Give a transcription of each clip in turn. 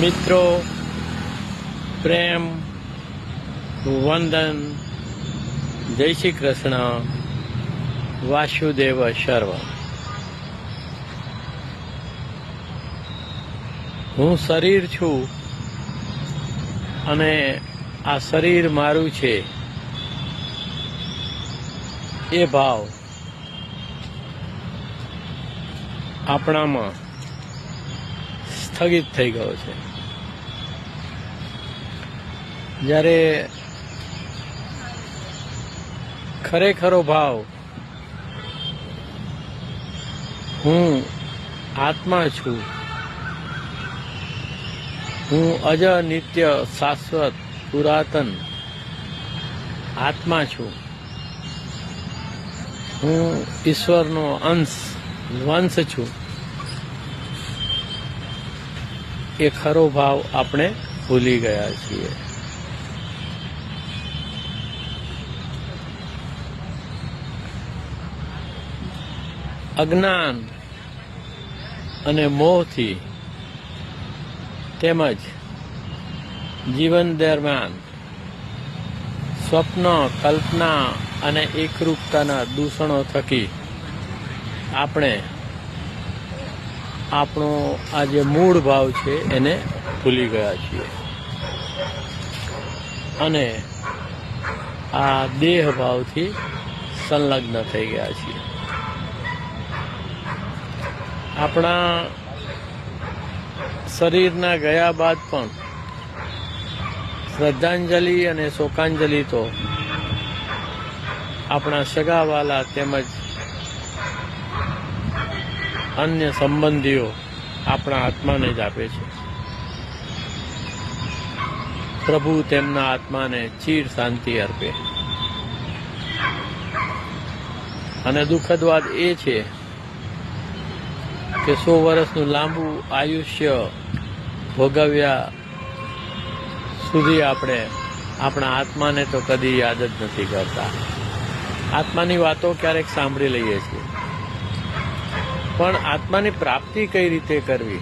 મિત્રો, પ્રેમ, વંદન, જય શ્રી કૃષ્ણ, વાસુદેવ સર્વ. હું શરીર છું અને આ શરીર મારું છે. એ ભાવ આપણામાં સ્થગિત થઈ ગયો છે. જ્યારે ખરેખરો ભાવ હું આત્મા છું, હું અજ નિત્ય શાશ્વત પુરાતન આત્મા છું, હું ઈશ્વરનો અંશ, વંશ છું, એ ખરો ભાવ આપણે ભૂલી ગયા છીએ. અજ્ઞાન અને મોહથી તેમજ જીવન દરમિયાન સ્વપ્ન, કલ્પના અને એકરૂપતાના દૂષણો થકી આપણે આપણો આ જે મૂળ ભાવ છે એને ભૂલી ગયા છીએ. અને આ દેહ ભાવથી સંલગ્ન થઈ ગયા છીએ. આપણા શરીરના ગયા બાદ પણ શ્રદ્ધાંજલિ અને શોકાંજલિ તો આપણા સગાવાલા તેમજ અન્ય સંબંધીઓ આપણા આત્માને જ આપે છે. પ્રભુ તેમના આત્માને ચીર શાંતિ અર્પે. અને દુઃખદ વાત એ છે કે સો વર્ષનું લાંબુ આયુષ્ય ભોગવ્યા સુધી આપણે આપણા આત્માને તો કદી યાદ જ નથી કરતા. આત્માની વાતો ક્યારેક સાંભળી લઈએ છીએ. પણ આત્માની પ્રાપ્તિ કઈ રીતે કરવી?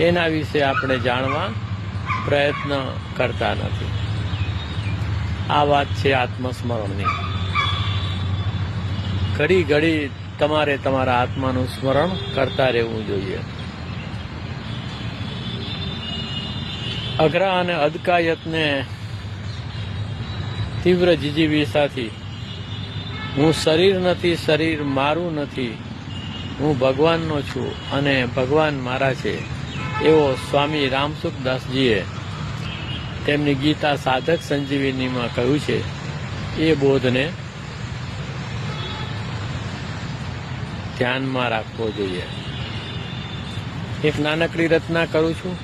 એના વિશે આપણે જાણવા પ્રયત્ન કરતા નથી. આ વાત છે આત્મસ્મરણની. ઘડી ઘડી તમારે તમારા આત્માનું સ્મરણ કરતા રહેવું જોઈએ. અઘરા અને અદકાયતને તીવ્ર જીજીવિષાથી હું શરીર નથી, શરીર મારું નથી. હું ભગવાનનો છું અને ભગવાન મારા છે. એવો સ્વામી રામસુખદાસજીએ તેમની ગીતા સાધક સંજીવનીમાં કહ્યું છે. એ બોધને ધ્યાનમાં રાખવો જોઈએ. એક નાનકડી રચના કરું છું.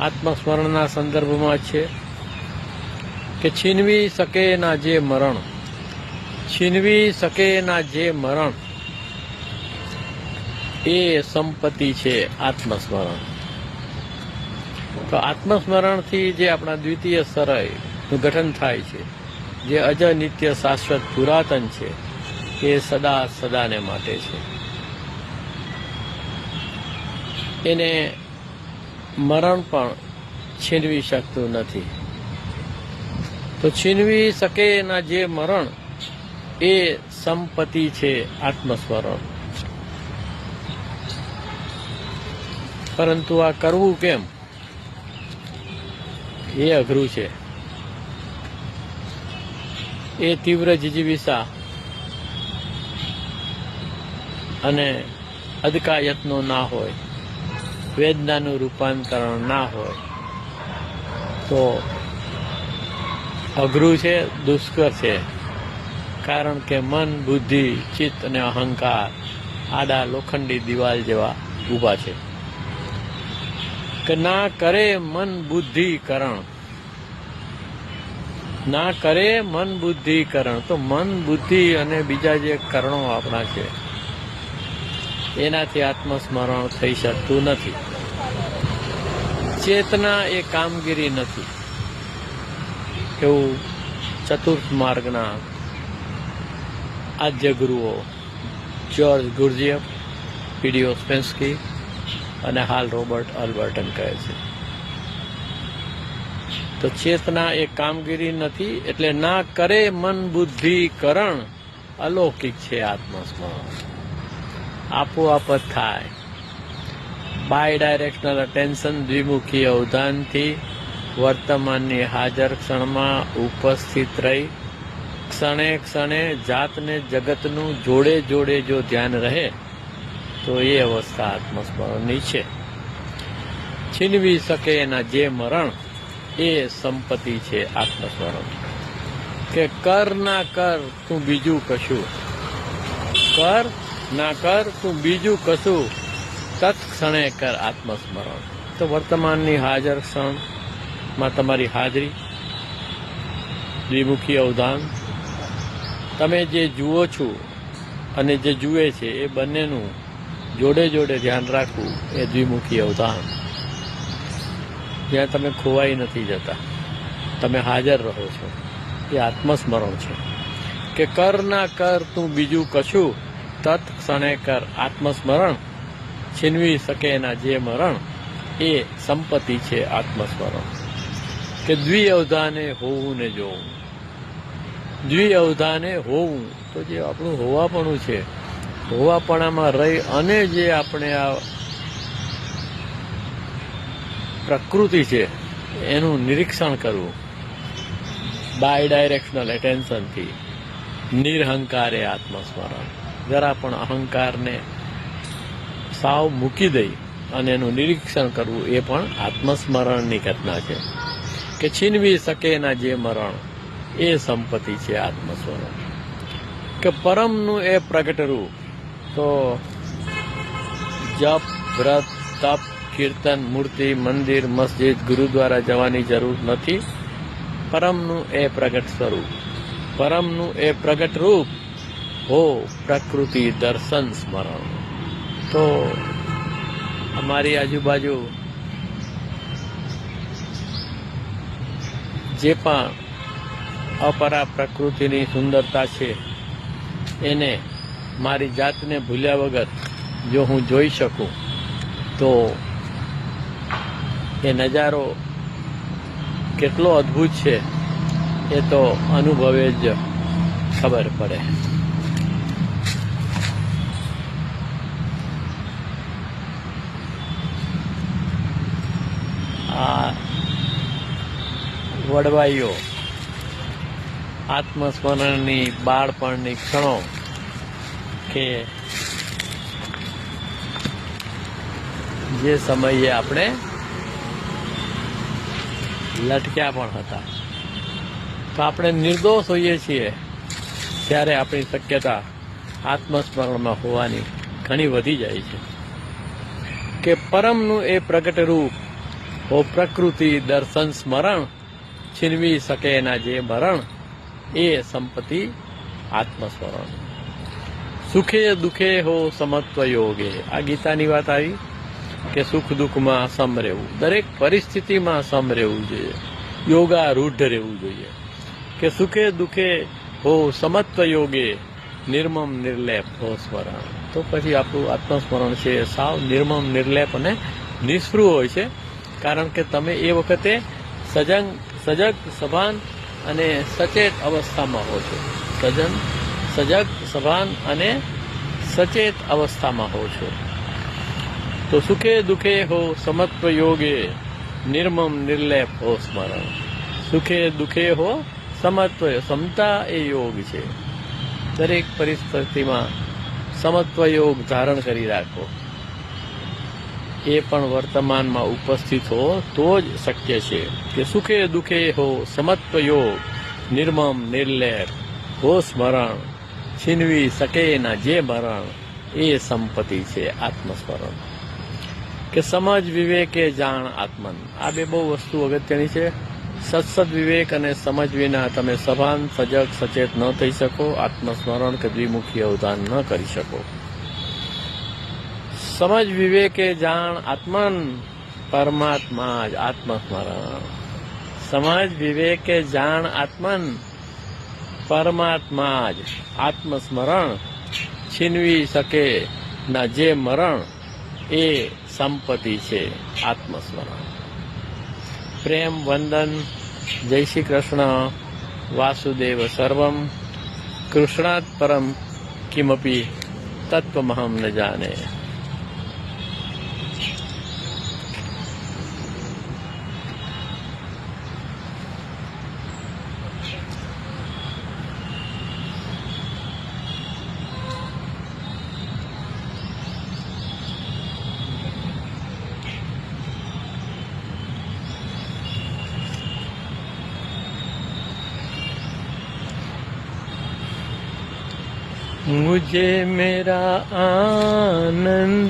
આત્મસ્મરણના સંદર્ભમાં છે કે છીનવી શકે ના જે મરણ, છીનવી શકે ના જે મરણ, એ સંપત્તિ છે આત્મસ્મરણ. તો આત્મસ્મરણથી જે આપણા દ્વિતીય સરયનું ગઠન થાય છે, જે અજ નિત્ય શાશ્વત પુરાતન છે એ સદા સદાને માટે છે. એને મરણ પણ છીનવી શકતું નથી. તો છીનવી શકે એના જે મરણ, એ સંપત્તિ છે આત્મસ્મરણ. પરંતુ આ કરવું કેમ? એ અઘરું છે. એ તીવ્ર જીજીવિષા અને અદકાયતનો ના હોય, વેદનાનું રૂપાંતરણ ના હોય, તો અઘરું છે, દુષ્કર છે. કારણ કે મન, બુદ્ધિ, ચિત્ત અને અહંકાર આડા લોખંડી દિવાલ જેવા ઊભા છે. કે ના કરે મન બુદ્ધિકરણ. ના કરે મન બુદ્ધિકરણ. તો મન, બુદ્ધિ અને બીજા જે કરણો આપણા છે એનાથી આત્મસ્મરણ થઈ શકતું નથી. ચેતના એ કામગીરી નથી. એવું ચતુર્થ માર્ગના આદ્ય ગુરુઓ જ્યોર્જ ગુરજીએફ પીડીઓ સ્પેન્સકી અને હાલ રોબર્ટ અલ્બર્ટન કહે છે. તો ચેતના એ કામગીરી નથી એટલે ના કરે મન બુદ્ધિ કરણ અલૌકિક છે આત્મસ્મરણ. આપોઆપ જ થાય. બાય ડાયરેક્શનલ અટેન્શન દ્વિમુખી અવધાનથી વર્તમાનની હાજર ક્ષણમાં ઉપસ્થિત રહી. ક્ષણે ક્ષણે જાતને જગતનું જોડે જોડે જો ધ્યાન રહે, તો એ અવસ્થા આત્મસ્મરણની છે. છીનવી શકે એના જે મરણ, એ સંપત્તિ છે આત્મસ્મરણ. કે કર ના કર તું બીજું કશું. કર ના કર, તું બીજું કશું. તત્ક્ષણે કર આત્મસ્મરણ. તો વર્તમાનની હાજર ક્ષણમાં તમારી હાજરી. દ્વિમુખી અવધાન. તમે જે જુઓ છો અને જે જુએ છે એ બંનેનું જોડે જોડે ધ્યાન રાખવું એ દ્વિમુખી અવધાન. જ્યાં તમે ખોવાઈ નથી જતા. તમે હાજર રહો છો. એ આત્મસ્મરણ છે. કે કર ના કર, તું બીજું કશું તત્ક્ષણે કર આત્મસ્મરણ. છીનવી શકે એના જે મરણ, એ સંપત્તિ છે આત્મસ્મરણ. કે દ્વિ અવધાને હોવું ને જોવું. દ્વિ અવધાને હોવું તો જે આપણું હોવાપણું છે, હોવાપણામાં રહી અને જે આપણે આ પ્રકૃતિ છે, એનું નિરીક્ષણ કરવું. બાય ડાયરેક્શનલ એટેન્શનથી નિરહંકારે આત્મસ્મરણ. જરા પણ અહંકારને સાવ મૂકી દઈ અને એનું નિરીક્ષણ કરવું એ પણ આત્મસ્મરણની ઘટના છે. કે છીનવી શકે એના જે મરણ, એ સંપત્તિ છે આત્મસ્મરણ. કે પરમનું એ પ્રગટ રૂપ, તો જપ, વ્રત, તપ, કીર્તન, મૂર્તિ, મંદિર, મસ્જિદ, ગુરુદ્વારા જવાની જરૂર નથી. પરમનું એ પ્રગટ સ્વરૂપ. પરમનું એ પ્રગટ રૂપ હો, પ્રકૃતિ દર્શન સ્મરણ. તો અમારી આજુબાજુ જે પણ અપરા પ્રકૃતિની સુંદરતા છે, એને મારી જાતને ભૂલ્યા વગર જો હું જોઈ શકું, તો એ નજારો કેટલો અદ્ભુત છે, એ તો અનુભવે જ ખબર પડે આ વડવાઈઓ. આત્મસ્મરણની બાળપણની ક્ષણો કે જે સમયે આપણે લટક્યા પણ હતા. તો આપણે નિર્દોષ હોઈએ છીએ ત્યારે આપણી શક્યતા આત્મસ્મરણમાં હોવાની ઘણી વધી જાય છે. કે પરમનું એ પ્રગટ રૂપ હો પ્રકૃતિ દર્શન સ્મરણ છીનવી શકે એના જે મરણ એ સંપત્તિ આત્મસ્મરણ. સુખે દુઃખે હો સમત્વ યોગે. આ ગીતાની વાત આવી કે સુખ દુઃખમાં સમ રહેવું. દરેક પરિસ્થિતિમાં સમ રહેવું જોઈએ. યોગા રૂઢ રહેવું જોઈએ. કે સુખે દુઃખે હો સમત્વ યોગે, નિર્મમ નિર્લેપ હો સ્મરણ. તો પછી આપણું આત્મસ્મરણ છે સાવ નિર્મમ નિર્લેપ અને નિષ્ફૃ હોય છે. કારણ કે તમે એ વખતે સજંગ સજગ, સભાન અને સચેત અવસ્થામાં હો છો. સજન, સજગ, સભાન અને સચેત અવસ્થામાં હો છો. તો સુખે દુઃખે હો સમત્વ યોગે, નિર્મમ નિર્લેપ હો સ્મરણ. સુખે દુઃખે હો સમત્વ, સમતા એ યોગ છે. દરેક પરિસ્થિતિમાં સમત્વ યોગ ધારણ કરી રાખો. એ પણ વર્તમાનમાં ઉપસ્થિત હો, તો જ શક્ય છે કે સુખે દુઃખે હો, સમત્વ યોગ નિર્મમ, નિર્લેપ, હો સ્મરણ, છીનવી શકે ના જે મરણ, એ સંપત્તિ છે આત્મસ્મરણ. કે સમજ વિવેકે જાણ આત્મન. આ બે બહુ વસ્તુ અગત્યની છે. સત્સદ વિવેક અને સમજ વિના તમે સભાન, સજગ, સચેત ન થઈ શકો, આત્મસ્મરણ કે દ્વિમુખી અવધાન ન કરી શકો. સમજ વિવેકે જાણ આત્મન પરમાત્મા જ આત્મસ્મરણ. સમજ વિવેકે જાણ આત્મન પરમાત્મા જ આત્મસ્મરણ. છીનવી શકે ના જે મરણ એ સંપત્તિ છે આત્મસ્મરણ. પ્રેમ વંદન. જય શ્રી કૃષ્ણ. વાસુદેવ સર્વમ. કૃષ્ણાત પરમ કિમપી. તત્વમહમ ન જાને. मुझे मेरा आनंद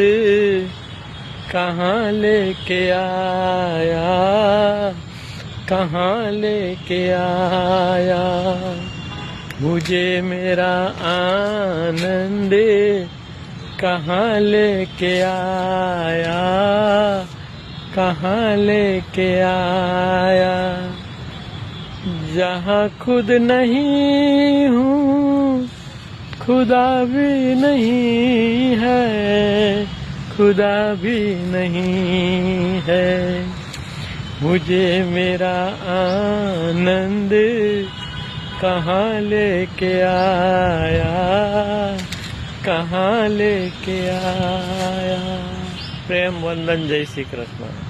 कहाँ लेके आया? कहाँ लेके आया? मुझे मेरा आनंद कहाँ लेके आया? कहाँ लेके आया? जहाँ खुद नहीं हूँ खुदा भी नहीं है, खुदा भी नहीं है। मुझे मेरा आनंद कहाँ लेके आया, कहाँ लेके आया? प्रेम वंदन, जय श्री कृष्ण।